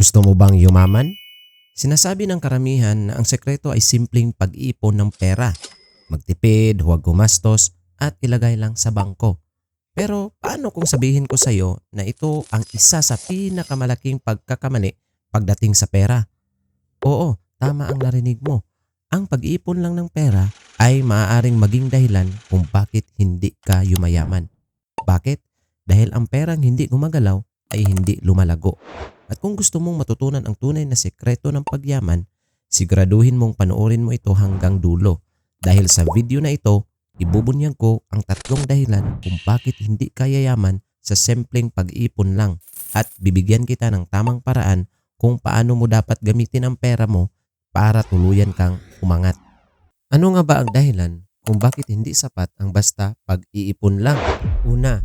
Gusto mo bang yumaman? Sinasabi ng karamihan na ang sekreto ay simpleng pag-iipon ng pera. Magtipid, huwag gumastos, at ilagay lang sa bangko. Pero paano kung sabihin ko sa iyo na ito ang isa sa pinakamalaking pagkakamali pagdating sa pera? Oo, tama ang narinig mo. Ang pag-iipon lang ng pera ay maaaring maging dahilan kung bakit hindi ka yumayaman. Bakit? Dahil ang perang hindi gumagalaw ay hindi lumalago. At kung gusto mong matutunan ang tunay na sekreto ng pagyaman, siguraduhin mong panoorin mo ito hanggang dulo. Dahil sa video na ito, ibubunyag ko ang tatlong dahilan kung bakit hindi ka yayaman sa simpleng pag-iipon lang at bibigyan kita ng tamang paraan kung paano mo dapat gamitin ang pera mo para tuluyan kang umangat. Ano nga ba ang dahilan kung bakit hindi sapat ang basta pag-iipon lang? Una,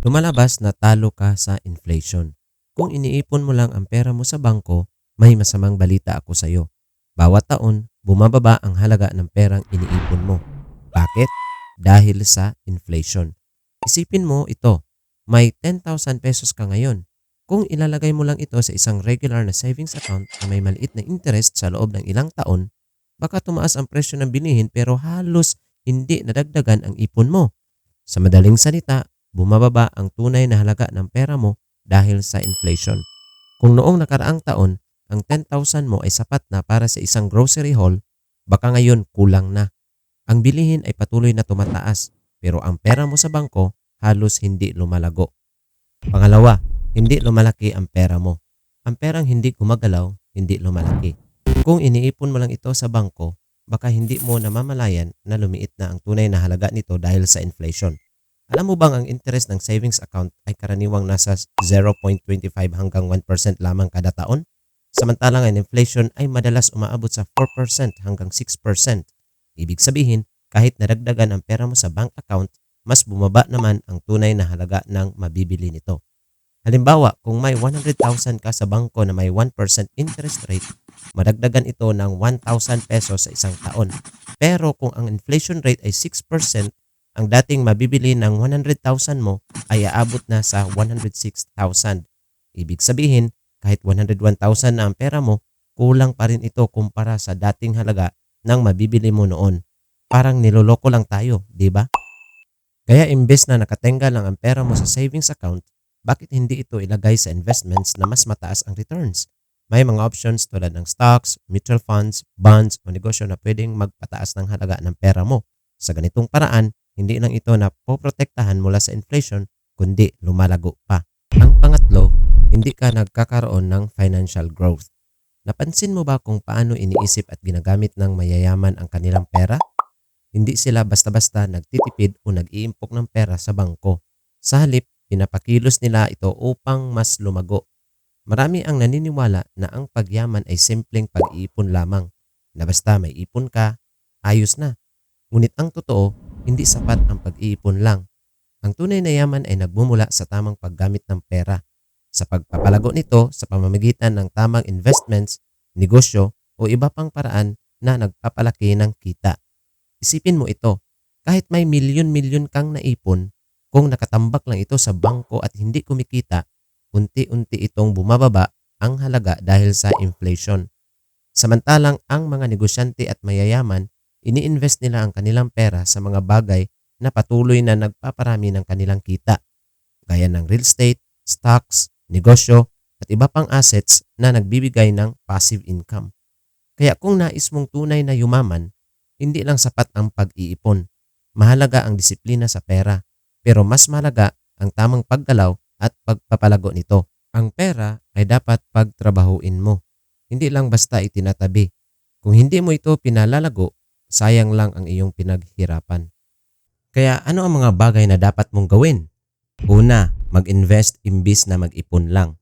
lumalabas na talo ka sa inflation. Kung iniipon mo lang ang pera mo sa bangko, may masamang balita ako sa iyo. Bawat taon, bumababa ang halaga ng perang iniipon mo. Bakit? Dahil sa inflation. Isipin mo ito, may 10,000 pesos ka ngayon. Kung ilalagay mo lang ito sa isang regular na savings account na may maliit na interest sa loob ng ilang taon, baka tumaas ang presyo ng binihin pero halos hindi nadagdagan ang ipon mo. Sa madaling salita, bumababa ang tunay na halaga ng pera mo dahil sa inflation. Kung noong nakaraang taon, ang 10,000 mo ay sapat na para sa isang grocery haul, baka ngayon kulang na. Ang bilihin ay patuloy na tumataas pero ang pera mo sa bangko halos hindi lumalago. Pangalawa, hindi lumalaki ang pera mo. Ang perang hindi gumagalaw, hindi lumalaki. Kung iniipon mo lang ito sa bangko, baka hindi mo namamalayan na lumiit na ang tunay na halaga nito dahil sa inflation. Alam mo bang ang interest ng savings account ay karaniwang nasa 0.25 hanggang 1% lamang kada taon? Samantalang ang inflation ay madalas umaabot sa 4% hanggang 6%. Ibig sabihin, kahit nadagdagan ang pera mo sa bank account, mas bumaba naman ang tunay na halaga ng mabibili nito. Halimbawa, kung may 100,000 ka sa bangko na may 1% interest rate, madagdagan ito ng 1,000 pesos sa isang taon. Pero kung ang inflation rate ay 6%, ang dating mabibili ng 100,000 mo ay aabot na sa 106,000. Ibig sabihin, kahit 101,000 na ang pera mo, kulang pa rin ito kumpara sa dating halaga ng mabibili mo noon. Parang niloloko lang tayo, di ba? Kaya imbes na nakatenga lang ang pera mo sa savings account, bakit hindi ito ilagay sa investments na mas mataas ang returns? May mga options tulad ng stocks, mutual funds, bonds o negosyo na pwedeng magpataas ng halaga ng pera mo. Sa ganitong paraan, hindi lang ito na poprotektahan mula sa inflation, kundi lumalago pa. Ang pangatlo, hindi ka nagkakaroon ng financial growth. Napansin mo ba kung paano iniisip at ginagamit ng mayayaman ang kanilang pera? Hindi sila basta-basta nagtitipid o nag-iimpok ng pera sa bangko. Sa halip, Pinapakilos nila ito upang mas lumago. Marami ang naniniwala na ang pagyaman ay simpleng pag-iipon lamang, na basta may ipon ka, ayos na. Ngunit ang totoo, hindi sapat ang pag-iipon lang. Ang tunay na yaman ay nagmumula sa tamang paggamit ng pera, sa pagpapalago nito sa pamamagitan ng tamang investments, negosyo o iba pang paraan na nagpapalaki ng kita. Isipin mo ito, kahit may milyon-milyon kang naipon, kung nakatambak lang ito sa bangko at hindi kumikita, unti-unti itong bumababa ang halaga dahil sa inflation. Samantalang ang mga negosyante at mayayaman, ini-invest nila ang kanilang pera sa mga bagay na patuloy na nagpaparami ng kanilang kita, gaya ng real estate, stocks, negosyo, at iba pang assets na nagbibigay ng passive income. Kaya kung nais mong tunay na yumaman, hindi lang sapat ang pag-iipon. Mahalaga ang disiplina sa pera pero mas malaga ang tamang paggalaw at pagpapalago nito. Ang pera ay dapat pagtrabahuin mo. Hindi lang basta itinatabi. Kung hindi mo ito pinalalago, sayang lang ang iyong pinaghirapan. Kaya ano ang mga bagay na dapat mong gawin? Una, mag-invest imbis na mag-ipon lang.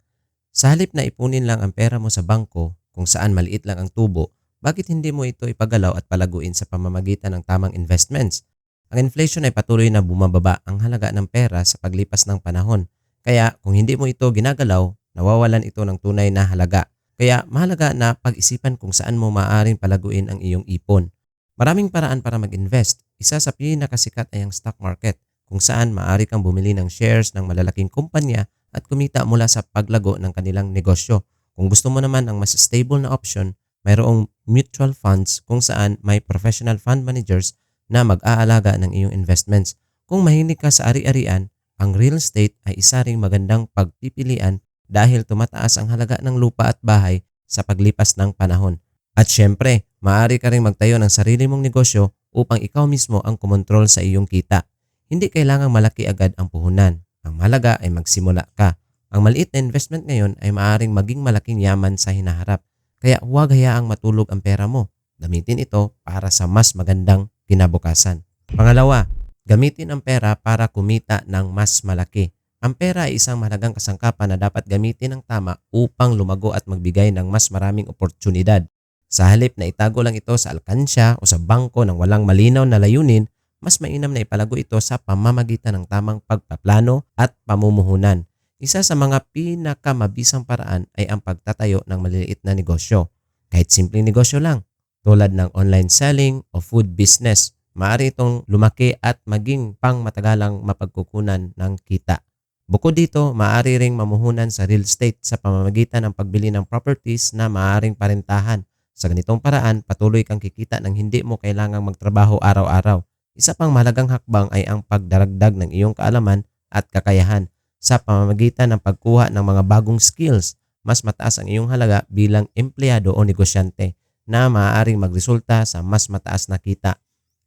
Sa halip na ipunin lang ang pera mo sa bangko kung saan maliit lang ang tubo, bakit hindi mo ito ipagalaw at palaguin sa pamamagitan ng tamang investments? Ang inflation ay patuloy na bumababa ang halaga ng pera sa paglipas ng panahon. Kaya kung hindi mo ito ginagalaw, nawawalan ito ng tunay na halaga. Kaya mahalaga na pag-isipan kung saan mo maaaring palaguin ang iyong ipon. Maraming paraan para mag-invest. Isa sa pinakasikat ay ang stock market kung saan maaari kang bumili ng shares ng malalaking kumpanya at kumita mula sa paglago ng kanilang negosyo. Kung gusto mo naman ang mas stable na option, mayroong mutual funds kung saan may professional fund managers na mag-aalaga ng iyong investments. Kung mahilig ka sa ari-arian, ang real estate ay isa ring magandang pagpipilian dahil tumataas ang halaga ng lupa at bahay sa paglipas ng panahon. At syempre, maaari ka ring magtayo ng sarili mong negosyo upang ikaw mismo ang kumontrol sa iyong kita. Hindi kailangang malaki agad ang puhunan. Ang malaga ay magsimula ka. Ang maliit na investment ngayon ay maaaring maging malaking yaman sa hinaharap. Kaya huwag hayaang matulog ang pera mo. Gamitin ito para sa mas magandang kinabukasan. Pangalawa, gamitin ang pera para kumita ng mas malaki. Ang pera ay isang mahalagang kasangkapan na dapat gamitin ng tama upang lumago at magbigay ng mas maraming oportunidad. Sa halip na itago lang ito sa alkansya o sa bangko ng walang malinaw na layunin, mas mainam na ipalago ito sa pamamagitan ng tamang pagpaplano at pamumuhunan. Isa sa mga pinakamabisang paraan ay ang pagtatayo ng maliliit na negosyo. Kahit simpleng negosyo lang, tulad ng online selling o food business, maaari itong lumaki at maging pang matagalang mapagkukunan ng kita. Bukod dito, maaari ring mamuhunan sa real estate sa pamamagitan ng pagbili ng properties na maaaring parentahan. Sa ganitong paraan, patuloy kang kikita ng hindi mo kailangang magtrabaho araw-araw. Isa pang mahalagang hakbang ay ang pagdaragdag ng iyong kaalaman at kakayahan sa pamamagitan ng pagkuha ng mga bagong skills. Mas mataas ang iyong halaga bilang empleyado o negosyante na maaaring magresulta sa mas mataas na kita.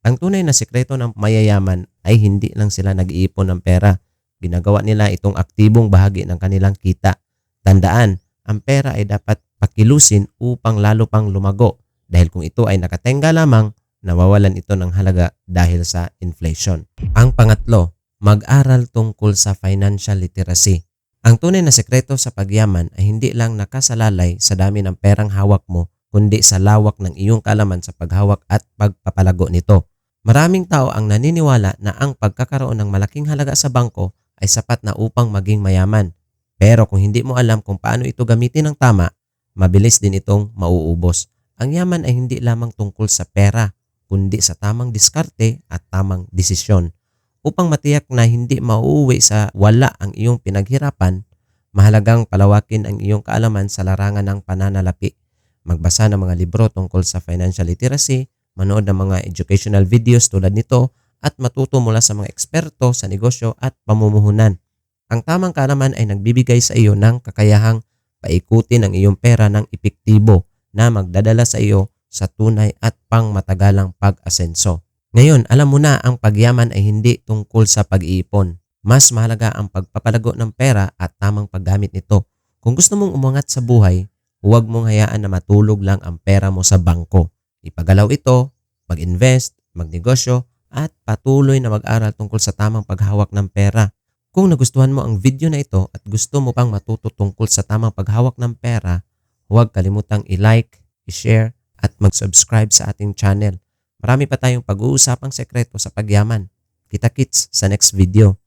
Ang tunay na sikreto ng mayayaman ay hindi lang sila nag-iipon ng pera. Ginagawa nila itong aktibong bahagi ng kanilang kita. Tandaan, ang pera ay dapat pakilusin upang lalo pang lumago dahil kung ito ay nakatenga lamang, nawawalan ito ng halaga dahil sa inflation. Ang pangatlo, mag-aral tungkol sa financial literacy. Ang tunay na sekreto sa pagyaman ay hindi lang nakasalalay sa dami ng perang hawak mo, kundi sa lawak ng iyong kalaman sa paghawak at pagpapalago nito. Maraming tao ang naniniwala na ang pagkakaroon ng malaking halaga sa bangko ay sapat na upang maging mayaman. Pero kung hindi mo alam kung paano ito gamitin ng tama, mabilis din itong mauubos. Ang yaman ay hindi lamang tungkol sa pera, kundi sa tamang diskarte at tamang desisyon. Upang matiyak na hindi mauuwi sa wala ang iyong pinaghirapan, mahalagang palawakin ang iyong kaalaman sa larangan ng pananalapi. Magbasa ng mga libro tungkol sa financial literacy, manood ng mga educational videos tulad nito, at matuto mula sa mga eksperto sa negosyo at pamumuhunan. Ang tamang kaalaman ay nagbibigay sa iyo ng kakayahang paikutin ang iyong pera ng epektibo na magdadala sa iyo sa tunay at pangmatagalang pag-asenso. Ngayon, alam mo na ang pagyaman ay hindi tungkol sa pag-iipon. Mas mahalaga ang pagpapalago ng pera at tamang paggamit nito. Kung gusto mong umangat sa buhay, huwag mong hayaan na matulog lang ang pera mo sa bangko. Ipagalaw ito, mag-invest, magnegosyo, at patuloy na mag-aral tungkol sa tamang paghawak ng pera. Kung nagustuhan mo ang video na ito at gusto mo pang matuto tungkol sa tamang paghawak ng pera, huwag kalimutang i-like, i-share at mag-subscribe sa ating channel. Marami pa tayong pag-uusapang sekreto sa pagyaman. Kita kits sa next video.